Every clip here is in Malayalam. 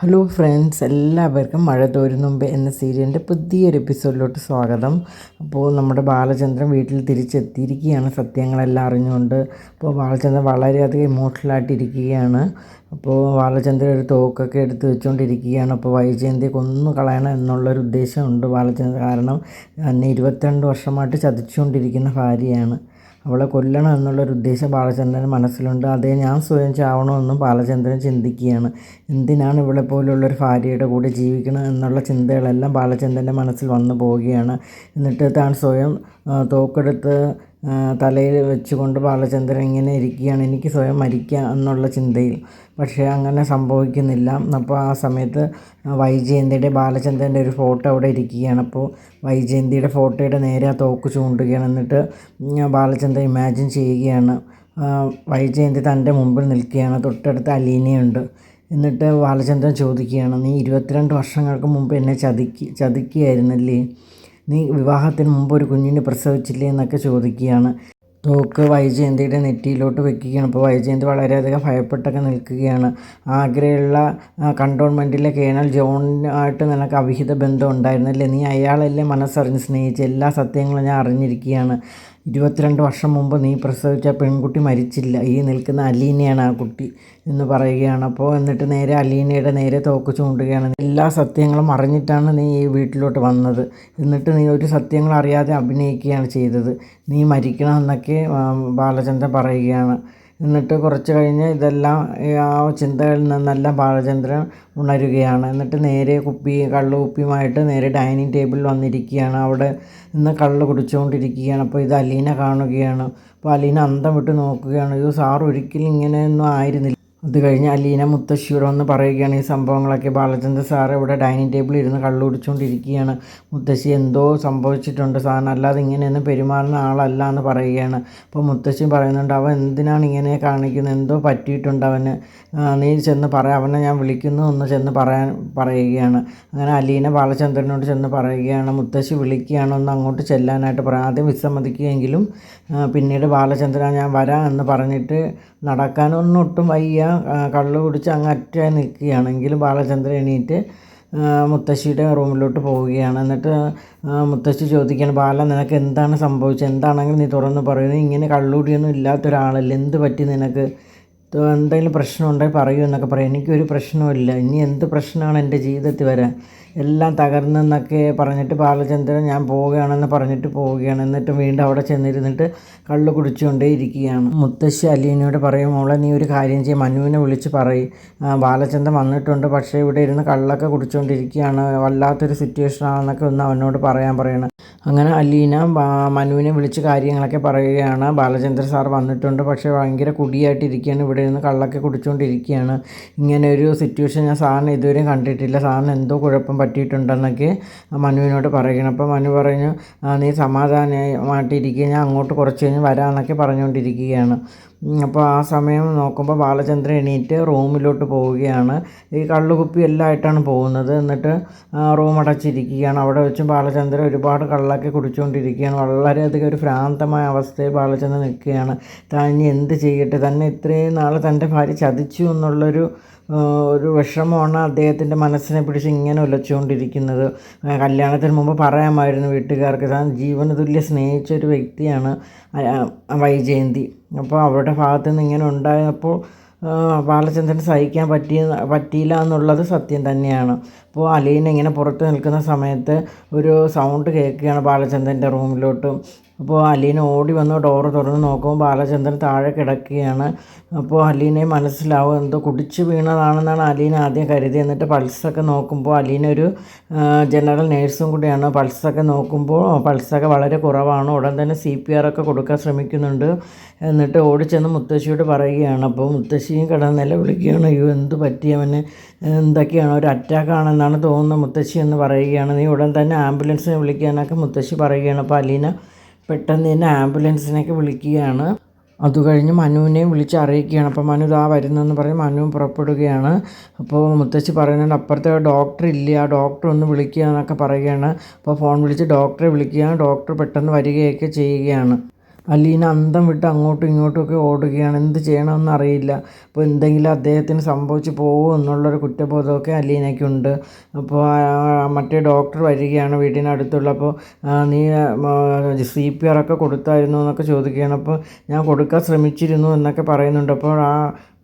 ഹലോ ഫ്രണ്ട്സ് എല്ലാവർക്കും മഴ തോരും മുമ്പ് എന്ന സീരിയലിന്റെ പുതിയൊരു എപ്പിസോഡിലോട്ട് സ്വാഗതം. അപ്പോൾ നമ്മുടെ ബാലചന്ദ്രൻ വീട്ടിൽ തിരിച്ചെത്തിയിരിക്കുകയാണ് സത്യങ്ങളെല്ലാം അറിഞ്ഞുകൊണ്ട്. അപ്പോൾ ബാലചന്ദ്രൻ വളരെയധികം ഇമോഷണലായിട്ടിരിക്കുകയാണ് അപ്പോൾ ബാലചന്ദ്രൻ ഒരു തോക്കൊക്കെ എടുത്ത് വെച്ചുകൊണ്ടിരിക്കുകയാണ് അപ്പോൾ വൈജയന്തിയെ കൊന്നു കളയണം എന്നുള്ളൊരു ഉദ്ദേശമുണ്ട് ബാലചന്ദ്രൻ. കാരണം എന്നെ ഇരുപത്തിരണ്ട് വർഷമായിട്ട് ചതിച്ചുകൊണ്ടിരിക്കുന്ന ഭാര്യയാണ്. അവളെ കൊല്ലണം എന്നുള്ളൊരു ഉദ്ദേശം ബാലചന്ദ്രൻ മനസ്സിലുണ്ട്. അതേ ഞാൻ സ്വയം ചാവണമെന്നും ബാലചന്ദ്രൻ ചിന്തിക്കുകയാണ്. എന്തിനാണ് ഇവളെ പോലുള്ളൊരു ഭാര്യയുടെ കൂടെ ജീവിക്കണം എന്നുള്ള ചിന്തകളെല്ലാം ബാലചന്ദ്രന്റെ മനസ്സിൽ വന്നു പോവുകയാണ്. എന്നിട്ട് താൻ സ്വയം തോക്കെടുത്ത് തലയിൽ വെച്ചുകൊണ്ട് ബാലചന്ദ്രൻ ഇങ്ങനെ ഇരിക്കുകയാണ്. എനിക്ക് സ്വയം മരിക്കുക എന്നുള്ള ചിന്തയിൽ. പക്ഷേ അങ്ങനെ സംഭവിക്കുന്നില്ല. അപ്പോൾ ആ സമയത്ത് വൈജയന്തിയുടെ ബാലചന്ദ്രന്റെ ഒരു ഫോട്ടോ അവിടെ ഇരിക്കുകയാണ്. അപ്പോൾ വൈജയന്തിയുടെ ഫോട്ടോയുടെ നേരെ ആ തോക്ക് ചൂണ്ടുകയാണ്. എന്നിട്ട് ബാലചന്ദ്രൻ ഇമാജിൻ ചെയ്യുകയാണ്. വൈജയന്തി തന്റെ മുമ്പിൽ നിൽക്കുകയാണ്. തൊട്ടടുത്ത് അലീനയുണ്ട്. എന്നിട്ട് ബാലചന്ദ്രൻ ചോദിക്കുകയാണ് നീ ഇരുപത്തിരണ്ട് വർഷങ്ങൾക്ക് മുമ്പ് എന്നെ ചതുക്കി ചതിക്കുകയായിരുന്നല്ലേ? നീ വിവാഹത്തിന് മുമ്പ് ഒരു കുഞ്ഞിനെ പ്രസവിച്ചില്ലേ എന്നൊക്കെ ചോദിക്കുകയാണ്. തോക്ക് വൈജയന്തിയുടെ നെറ്റിയിലോട്ട് വെക്കുകയാണ്. അപ്പോൾ വൈജയന്തി വളരെയധികം ഭയപ്പെട്ടൊക്കെ നിൽക്കുകയാണ്. ആഗ്രയുള്ള കണ്ടോൺമെന്റിലെ കേണൽ ജോണായിട്ട് നിനക്ക് അവിഹിത ബന്ധം ഉണ്ടായിരുന്നില്ലേ? നീ അയാളല്ലേ മനസ്സറിഞ്ഞ് സ്നേഹിച്ച് എല്ലാ സത്യങ്ങളും ഞാൻ അറിഞ്ഞിരിക്കുകയാണ്. ഇരുപത്തിരണ്ട് വർഷം മുമ്പ് നീ പ്രസവിച്ച പെൺകുട്ടി മരിച്ചില്ല. ഈ നിൽക്കുന്ന അലീനയാണ് ആ കുട്ടി എന്ന് പറയുകയാണ്. അപ്പോൾ എന്നിട്ട് നേരെ അലീനയുടെ നേരെ തോക്ക് ചൂണ്ടുകയാണ്. എല്ലാ സത്യങ്ങളും അറിഞ്ഞിട്ടാണ് നീ ഈ വീട്ടിലോട്ട് വന്നത്. എന്നിട്ട് നീ ഒരു സത്യങ്ങൾ അറിയാതെ അഭിനയിക്കുകയാണ് ചെയ്തത്. നീ മരിക്കണമെന്നൊക്കെ ബാലചന്ദ്രൻ പറയുകയാണ്. എന്നിട്ട് കുറച്ച് കഴിഞ്ഞ് ഇതെല്ലാം ആ ചിന്തകളിൽ നിന്നെല്ലാം ബാലചന്ദ്രൻ ഉണരുകയാണ്. എന്നിട്ട് നേരെ കുപ്പി കള്ളുകുപ്പിയുമായിട്ട് നേരെ ഡൈനിങ് ടേബിളിൽ വന്നിരിക്കുകയാണ്. അവിടെ നിന്ന് കള്ള് കുടിച്ചുകൊണ്ടിരിക്കുകയാണ്. അപ്പോൾ ഇത് അലീന കാണുകയാണ്. അപ്പോൾ അലീന അന്തം വിട്ട് നോക്കുകയാണ്. ഇത് സാർ ഒരിക്കലും ഇങ്ങനെയൊന്നും ആയിരുന്നില്ല. അത് കഴിഞ്ഞ് അലീന മുത്തശ്ശിയോട് വന്ന് പറയുകയാണ് ഈ സംഭവങ്ങളൊക്കെ. ബാലചന്ദ്ര സാർ ഇവിടെ ഡൈനിങ് ടേബിളിൽ ഇരുന്ന് കള്ളുടിച്ചുകൊണ്ടിരിക്കുകയാണ് മുത്തശ്ശി എന്തോ സംഭവിച്ചിട്ടുണ്ട് സാറിന് അല്ലാതെ ഇങ്ങനെയൊന്നും പെരുമാറുന്ന ആളല്ല എന്ന് പറയുകയാണ്. അപ്പോൾ മുത്തശ്ശി പറയുന്നുണ്ട് അവൻ എന്തിനാണ് ഇങ്ങനെ കാണിക്കുന്നത്? എന്തോ പറ്റിയിട്ടുണ്ട് അവന്. നീ ചെന്ന് പറ. അവനെ ഞാൻ വിളിക്കുന്നു എന്ന് ചെന്ന് പറയാൻ പറയുകയാണ്. അങ്ങനെ അലീന ബാലചന്ദ്രനോട് ചെന്ന് പറയുകയാണ്. മുത്തശ്ശി വിളിക്കുകയാണ് ഒന്ന് അങ്ങോട്ട് ചെല്ലാനായിട്ട് പറയാം ആദ്യം വിസമ്മതിക്കുകയെങ്കിലും പിന്നീട് ബാലചന്ദ്രൻ ഞാൻ വരാം എന്ന് പറഞ്ഞിട്ട് നടക്കാനൊന്നും ഒട്ടും വയ്യ. കള്ള് കുടിച്ച് അങ്ങ് അറ്റ നിൽക്കുകയാണെങ്കിലും ബാലചന്ദ്രൻ എണീറ്റ് മുത്തശ്ശിയുടെ റൂമിലോട്ട് പോവുകയാണ്. എന്നിട്ട് മുത്തശ്ശി ചോദിക്കുകയാണ് ബാല നിനക്ക് എന്താണ് സംഭവിച്ചത്? എന്താണെങ്കിലും നീ തുറന്ന് പറയുന്നത് ഇങ്ങനെ കള്ളുകൂടിയൊന്നും ഇല്ലാത്തൊരാളല്ലേ. എന്ത് പറ്റി നിനക്ക്? എന്തെങ്കിലും പ്രശ്നമുണ്ടെങ്കിൽ പറയൂ എന്നൊക്കെ പറയും. എനിക്കൊരു പ്രശ്നവുമില്ല ഇനി എന്ത് പ്രശ്നമാണ് എന്റെ ജീവിതത്തിൽ വരാൻ? എല്ലാം തകർന്നെന്നൊക്കെ പറഞ്ഞിട്ട് ബാലചന്ദ്രൻ ഞാൻ പോവുകയാണെന്ന് പറഞ്ഞിട്ട് പോവുകയാണ്. എന്നിട്ട് വീണ്ടും അവിടെ ചെന്നിരുന്നിട്ട് കള്ള് കുടിച്ചുകൊണ്ടേ ഇരിക്കുകയാണ്. മുത്തശ്ശി അലീനയോട് പറയും മോളെ നീ ഒരു കാര്യം ചെയ്യും. മനുവിനെ വിളിച്ച് പറയും. ബാലചന്ദ്രൻ വന്നിട്ടുണ്ട്. പക്ഷേ ഇവിടെ ഇരുന്ന് കള്ളൊക്കെ കുടിച്ചുകൊണ്ടിരിക്കുകയാണ്. വല്ലാത്തൊരു സിറ്റുവേഷൻ ആണെന്നൊക്കെ ഒന്ന് അവനോട് പറയാൻ പറയണം. അങ്ങനെ അലീന മനുവിനെ വിളിച്ച് കാര്യങ്ങളൊക്കെ പറയുകയാണ്. ബാലചന്ദ്ര സാർ വന്നിട്ടുണ്ട്. പക്ഷേ ഭയങ്കര കുടിയായിട്ടിരിക്കുകയാണ് ഇവിടെ ഇരുന്ന് കള്ളൊക്കെ കുടിച്ചുകൊണ്ടിരിക്കുകയാണ്. ഇങ്ങനെ ഒരു സിറ്റുവേഷൻ ഞാൻ സാറിന് ഇതുവരെയും കണ്ടിട്ടില്ല. സാറിന് എന്തോ കുഴപ്പം പറ്റിയിട്ടുണ്ടെന്നൊക്കെ മനുവിനോട് പറയണം അപ്പോൾ മനു പറഞ്ഞു നീ സമാധാനമായിട്ടിരിക്കുക ഞാൻ അങ്ങോട്ട് കുറച്ച് കഴിഞ്ഞ് വരാമെന്നൊക്കെ പറഞ്ഞുകൊണ്ടിരിക്കുകയാണ്. അപ്പോൾ ആ സമയം നോക്കുമ്പോൾ ബാലചന്ദ്രൻ എണീറ്റ് റൂമിലോട്ട് പോവുകയാണ്. ഈ കള്ളുകുപ്പി എല്ലാം ആയിട്ടാണ് പോകുന്നത്. എന്നിട്ട് റൂം അടച്ചിരിക്കുകയാണ്. അവിടെ വെച്ചും ബാലചന്ദ്രൻ ഒരുപാട് കള്ളാക്കി കുടിച്ചുകൊണ്ടിരിക്കുകയാണ്. വളരെയധികം ഒരു ഭ്രാന്തമായ അവസ്ഥയിൽ ബാലചന്ദ്രൻ നിൽക്കുകയാണ്. താൻ ഇനി എന്ത് ചെയ്യട്ടെ? തന്നെ ഇത്രയും നാൾ തന്റെ ഭാര്യ ചതിച്ചു എന്നുള്ളൊരു ഒരു വിഷമമാണ് അദ്ദേഹത്തിന്റെ മനസ്സിനെ പിടിച്ച് ഇങ്ങനെ ഉലച്ചുകൊണ്ടിരിക്കുന്നത്. കല്യാണത്തിന് മുമ്പ് പറയാമായിരുന്നു വീട്ടുകാർക്ക് താൻ ജീവന തുല്യ സ്നേഹിച്ച ഒരു വ്യക്തിയാണ് വൈജയന്തി. അപ്പോൾ അവരുടെ ഭാഗത്തു നിന്ന് ഇങ്ങനെ ഉണ്ടായപ്പോൾ ബാലചന്ദ്രൻ സഹിക്കാൻ പറ്റിയ പറ്റിയില്ല എന്നുള്ളത് സത്യം തന്നെയാണ്. അപ്പോൾ അലീന ഇങ്ങനെ പുറത്ത് നിൽക്കുന്ന സമയത്ത് ഒരു സൗണ്ട് കേൾക്കുകയാണ് ബാലചന്ദ്രന്റെ റൂമിലോട്ട്. അപ്പോൾ അലീന ഓടി വന്ന് ഡോറ് തുറന്ന് നോക്കുമ്പോൾ ബാലചന്ദ്രൻ താഴെ കിടക്കുകയാണ്. അപ്പോൾ അലീനെ മനസ്സിലാവും എന്തോ കുടിച്ചു വീണതാണെന്നാണ് അലീന ആദ്യം കരുതി എന്നിട്ട് പൾസൊക്കെ നോക്കുമ്പോൾ അലീന ഒരു ജനറൽ നേഴ്സും കൂടിയാണ്. പൾസൊക്കെ നോക്കുമ്പോൾ പൾസൊക്കെ വളരെ കുറവാണ്. ഉടൻ തന്നെ സി പി ആർ ഒക്കെ കൊടുക്കാൻ ശ്രമിക്കുന്നുണ്ട്. എന്നിട്ട് ഓടിച്ചെന്ന് മുത്തശ്ശിയോട് പറയുകയാണ്. അപ്പോൾ മുത്തശ്ശിയും കിടന്ന് നിലവിളിക്കുകയാണ്. അയ്യോ എന്ത് പറ്റിയവന് എന്തൊക്കെയാണ്? ഒരു അറ്റാക്കാണെന്നാണ് തോന്നുന്നത് മുത്തശ്ശി എന്ന് പറയുകയാണ്. നീ ഉടൻ തന്നെ ആംബുലൻസിനെ വിളിക്കാനൊക്കെ മുത്തശ്ശി പറയുകയാണ്. അപ്പോൾ അലീന പെട്ടെന്ന് തന്നെ ആംബുലൻസിനൊക്കെ വിളിക്കുകയാണ്. അത് കഴിഞ്ഞ് മനുവിനെ വിളിച്ച് അറിയിക്കുകയാണ്. അപ്പോൾ മനു ഇതാ വരുന്നെന്ന് പറഞ്ഞ് മനു പുറപ്പെടുകയാണ്. അപ്പോൾ മുത്തശ്ശി പറയുന്നുണ്ട് അപ്പുറത്തെ ഡോക്ടർ ഇല്ല. ആ ഡോക്ടർ ഒന്ന് വിളിക്കുക എന്നൊക്കെ പറയുകയാണ്. അപ്പോൾ ഫോൺ വിളിച്ച് ഡോക്ടറെ വിളിക്കുകയാണ്. ഡോക്ടർ പെട്ടെന്ന് വരികയൊക്കെ ചെയ്യുകയാണ്. അലീന അന്തം വിട്ട് അങ്ങോട്ടും ഇങ്ങോട്ടുമൊക്കെ ഓടുകയാണ്. എന്ത് ചെയ്യണമെന്ന് അറിയില്ല. അപ്പോൾ എന്തെങ്കിലും അദ്ദേഹത്തിന് സംഭവിച്ചു പോകുമോ എന്നുള്ളൊരു കുറ്റബോധമൊക്കെ അലീനയ്ക്കുണ്ട്. അപ്പോൾ മറ്റേ ഡോക്ടർ വരികയാണ് വീടിനടുത്തുള്ള. അപ്പോൾ നീ സി പി ആർ ഒക്കെ കൊടുത്തായിരുന്നു എന്നൊക്കെ ചോദിക്കുകയാണ്. അപ്പോൾ ഞാൻ കൊടുക്കാൻ ശ്രമിച്ചിരുന്നു എന്നൊക്കെ പറയുന്നുണ്ട്. അപ്പോൾ ആ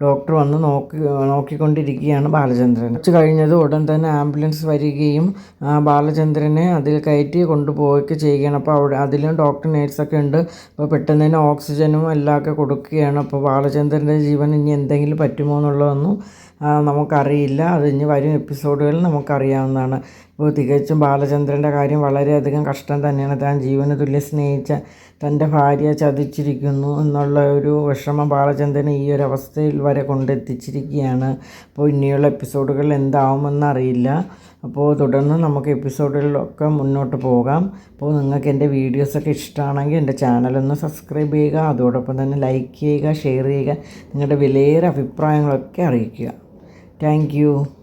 ഡോക്ടർ വന്ന് നോക്കി നോക്കിക്കൊണ്ടിരിക്കുകയാണ് ബാലചന്ദ്രൻ. കുറച്ച് കഴിഞ്ഞത് ഉടൻ തന്നെ ആംബുലൻസ് വരികയും ബാലചന്ദ്രനെ അതിൽ കയറ്റി കൊണ്ടുപോവുകയൊക്കെ ചെയ്യുകയാണ്. അപ്പോൾ അവിടെ അതിലും ഡോക്ടർ നേഴ്സൊക്കെ ഉണ്ട്. അപ്പോൾ പെട്ടെന്ന് തന്നെ ഓക്സിജനും എല്ലാം ഒക്കെ കൊടുക്കുകയാണ്. അപ്പോൾ ബാലചന്ദ്രന്റെ ജീവൻ ഇനി എന്തെങ്കിലും പറ്റുമോ എന്നുള്ളതൊന്നും നമുക്കറിയില്ല. അത് ഇനി വരും എപ്പിസോഡുകളിൽ നമുക്കറിയാവുന്നതാണ്. ഇപ്പോൾ തികച്ചും ബാലചന്ദ്രന്റെ കാര്യം വളരെയധികം കഷ്ടം തന്നെയാണ്. താൻ ജീവന് തുല്യ സ്നേഹിച്ച തന്റെ ഭാര്യ ചതിച്ചിരിക്കുന്നു എന്നുള്ള ഒരു വിഷമം ബാലചന്ദ്രനെ ഈ ഒരു അവസ്ഥയിൽ വരെ കൊണ്ടെത്തിച്ചിരിക്കുകയാണ്. അപ്പോൾ ഇനിയുള്ള എപ്പിസോഡുകൾ എന്താവുമെന്ന് അറിയില്ല അപ്പോൾ തുടർന്ന് നമുക്ക് എപ്പിസോഡുകളിലൊക്കെ മുന്നോട്ട് പോകാം. അപ്പോൾ നിങ്ങൾക്ക് എന്റെ വീഡിയോസൊക്കെ ഇഷ്ടമാണെങ്കിൽ എന്റെ ചാനലൊന്ന് സബ്സ്ക്രൈബ് ചെയ്യുക. അതോടൊപ്പം തന്നെ ലൈക്ക് ചെയ്യുക ഷെയർ ചെയ്യുക. നിങ്ങളുടെ വിലയേറെ അഭിപ്രായങ്ങളൊക്കെ അറിയിക്കുക. thank you.